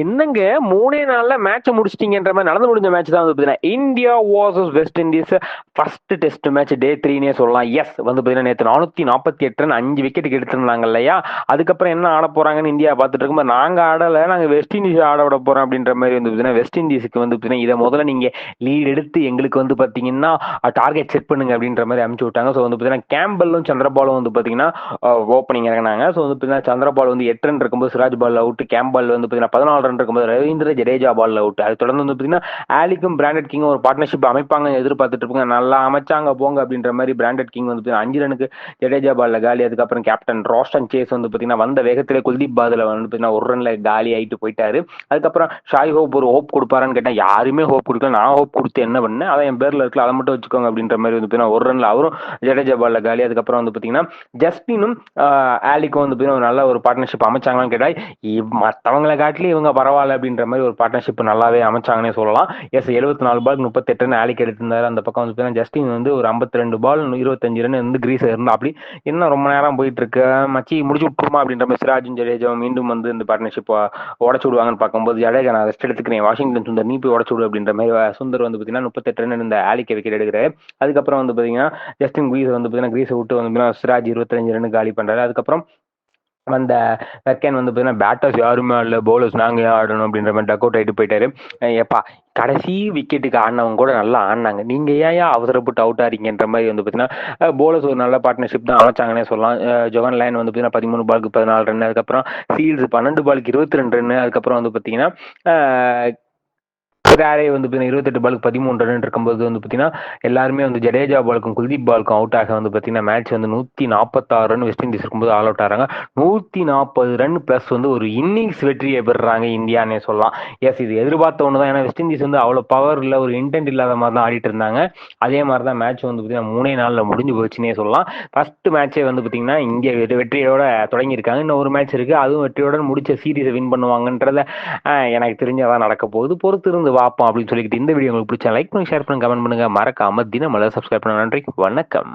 என்னங்க மூணே நாள்ல மேட்ச் முடிச்சிட்டீங்கன்ற மாதிரி நடந்து முடிஞ்ச மேட்ச் தான் வந்து பார்த்தீங்கன்னா India versus West Indies first test match day த்ரீனே சொல்லலாம். எஸ் வந்து பார்த்தீங்கன்னா நேற்று நானூற்றி நாற்பத்தி எட்டு ரன் அஞ்சு விக்கெட்டுக்கு எடுத்திருந்தாங்க இல்லையா? அதுக்கப்புறம் என்ன ஆட போறாங்கன்னு இந்தியா பார்த்துட்டு இருக்கும்போது நாங்கள் ஆடலை நாங்கள் வெஸ்ட் இண்டீஸ் ஆட விட போறோம் அப்படின்ற மாதிரி வந்து பார்த்தீங்கன்னா வெஸ்ட் இண்டீஸுக்கு வந்து பார்த்தீங்கன்னா இதை முதல்ல நீங்கள் லீட் எடுத்து எங்களுக்கு வந்து பார்த்தீங்கன்னா டார்கெட் செட் பண்ணுங்க அப்படின்ற மாதிரி அனுப்பிச்சு விட்டாங்க. ஸோ வந்து பார்த்தீங்கன்னா கேம்பலும் சந்திரபாலும் வந்து பார்த்தீங்கன்னா ஓப்பனிங் இறங்கினாங்க. ஸோ வந்து பார்த்தீங்கன்னா சந்திரபால் வந்து எட்டு ரன் இருக்கும்போது சிராஜ் பால் அவுட் கேம்பால் வந்து பார்த்தீங்கன்னா பதினாலு ரன் இருக்கும்போது ரவீந்திர ஜடேஜா பால் அவுட் அது தொடர்ந்து வந்து பார்த்தீங்கன்னா ஆலிக்கும் பிராண்டட் கிங் ஒரு பார்ட்னர்ஷிப் அமைப்பாங்க எதிர்பார்த்துட்டு இருப்பாங்க. நல்லா அமைச்சாங்க போங்க அப்படின்ற மாதிரி பிராண்டட் கிங் வந்து அஞ்சு ரனுக்கு ஜடேஜா பால்ல காலி. அதுக்கப்புறம் கேப்டன் ரோஷன் சேஸ் வந்து பார்த்தீங்கன்னா வந்த வேகத்திலே குல்தீப் பாதில் வந்து பார்த்தீங்கன்னா ஒரு ரன்ல காலி ஆயிட்டு போயிட்டாரு. அதுக்கப்புறம் ஷாய் ஹோப் ஒரு ஹோப் கொடுப்பாரான்னு கேட்டால் யாருமே ஹோப் கொடுக்கல. நான் ஹோப் கொடுத்து என்ன பண்ணேன்? அதை என் பேர்ல இருக்கல அதை மட்டும் வச்சுக்கோங்க அப்படின்ற மாதிரி வந்து பார்த்தீங்கன்னா ஒரு ரன்ல அவரும் ஜடேஜா பால்ல காலி. அதுக்கப்புறம் வந்து பார்த்தீங்கன்னா ஜஸ்டினும் ஆலிக்கும் வந்து பார்த்தீங்கன்னா ஒரு நல்ல ஒரு பார்ட்னர்ஷிப் அமைச்சாங்களான்னு கேட்டால் மற்றவங்களை காட்டிலும் இவங்க பரவாயில்ல அப்படின்ற மாதிரி ஒரு பார்ட்னர்ஷிப் நல்லாவே அமைச்சாங்கன்னே சொல்லலாம். எஸ் எழுபத்தி நாலு பால் முப்பத்தெட்டுன்னு ஆலிக்கு எடுத்திருந்தாரு அந்த பக்கம் வந்து பார்த்தீங்கன்னா ஜஸ்டின் வந்து ஒரு ஐம்பத்தி ரெண்டு பால் இருபத்தஞ்சு ரன் வந்து கிரீஸ் இருந்தா அப்படி என்ன ரொம்ப நேரம் போயிட்டு இருக்கு மச்சி முடிச்சு விட்டுருமா அப்படின்ற மாதிரி சிராஜும் ஜடேஜா மீண்டும் வந்து இந்த பார்ட்னர்ஷிப் உடச்சு விடுவாங்கன்னு பார்க்கும்போது ஜடேஜா நான் ரெஸ்ட் எடுத்துக்கிறேன். வாஷிங்டன் சுந்தர் நீ போய் உடச்சு விடு அப்படின்ற மாதிரி சுந்தர் வந்து பார்த்தீங்கன்னா முப்பத்தெட்டு ரன் இந்த ஆலிக்கு விக்கெட் எடுக்கிறாரு. அதுக்கப்புறம் வந்து பார்த்தீங்கன்னா ஜஸ்டின் கிரீஸ் வந்து பார்த்தீங்கன்னா கிரீஸை விட்டு வந்து சிராஜ் இருபத்தஞ்சு ரன் காலி பண்றாரு. அதுக்கப்புறம் அந்த வெக்கேன் வந்து பார்த்தீங்கன்னா பேட்டர்ஸ் யாருமே ஆடல பவுலர்ஸ் நாங்கள் ஆடணும் அப்படின்ற மாதிரி டக் அவுட் ஆகிட்டு போயிட்டாரு எப்பா கடைசி விக்கெட்டுக்கு ஆடினவங்க கூட நல்லா ஆடினாங்க. நீங்கள் ஏன் அவசரப்பட்டு அவுட் ஆறீங்கன்ற மாதிரி வந்து பார்த்தீங்கன்னா போலர்ஸ் ஒரு நல்ல பார்ட்னர்ஷிப் தான் அமைச்சாங்கன்னே சொல்லலாம். ஜொகன் லைன் வந்து பார்த்தீங்கன்னா பதிமூணு பாலுக்கு பதினாலு ரன் அதுக்கப்புறம் சீல்ஸ் பன்னெண்டு பாலுக்கு இருபத்தி ரெண்டு ரன் அதுக்கப்புறம் வந்து பார்த்தீங்கன்னா ரேரே வந்து பார்த்தீங்கன்னா இருபத்தெட்டு பாலுக்கு பதிமூணு ரன் இருக்கும்போது வந்து பார்த்தீங்கன்னா எல்லாருமே வந்து ஜடேஜா பாலுக்கும் குல்தீப் பாலுக்கும் அவுட் ஆக வந்து பார்த்தீங்கன்னா மேட்ச் வந்து நூற்றி நாற்பத்தாறு ரன் வெஸ்ட் இண்டீஸ் இருக்கும்போது ஆல் அவுட் ஆகிறாங்க நூற்றி நாற்பது ரன் ப்ளஸ் வந்து ஒரு இன்னிங்ஸ் வெற்றியை பெறுறாங்க இந்தியானே சொல்லலாம். எஸ் இது எதிர்பார்த்த ஒன்று தான் ஏன்னா வெஸ்ட் இண்டீஸ் வந்து அவ்வளோ பவர் இல்லை ஒரு இன்டென்ட் இல்லாத மாதிரி தான் ஆடிட்டு இருந்தாங்க. அதே மாதிரி தான் மேட்ச் வந்து பார்த்தீங்கன்னா மூணே நாளில் முடிஞ்சு போச்சுன்னே சொல்லலாம். ஃபர்ஸ்ட் மேட்ச்சே வந்து பார்த்தீங்கன்னா இங்கே வெற்றியோட தொடங்கியிருக்காங்க. இன்னும் ஒரு மேட்ச் இருக்குது அதுவும் வெற்றியோட முடிச்ச சீரீஸை வின் பண்ணுவாங்கன்றத எனக்கு தெரிஞ்சதான் நடக்க போகுது. பொறுத்து இருந்து பார்ப்போம் அப்படின்னு சொல்லிக்கிட்டு இந்த வீடியோ உங்களுக்கு பிடிச்சா லைக் பண்ணுங்க ஷேர் பண்ணுங்க கமெண்ட் பண்ணுங்க. மறக்காம தினமலை சப்ஸ்கிரைப் பண்ணுங்க நன்றி. வணக்கம்.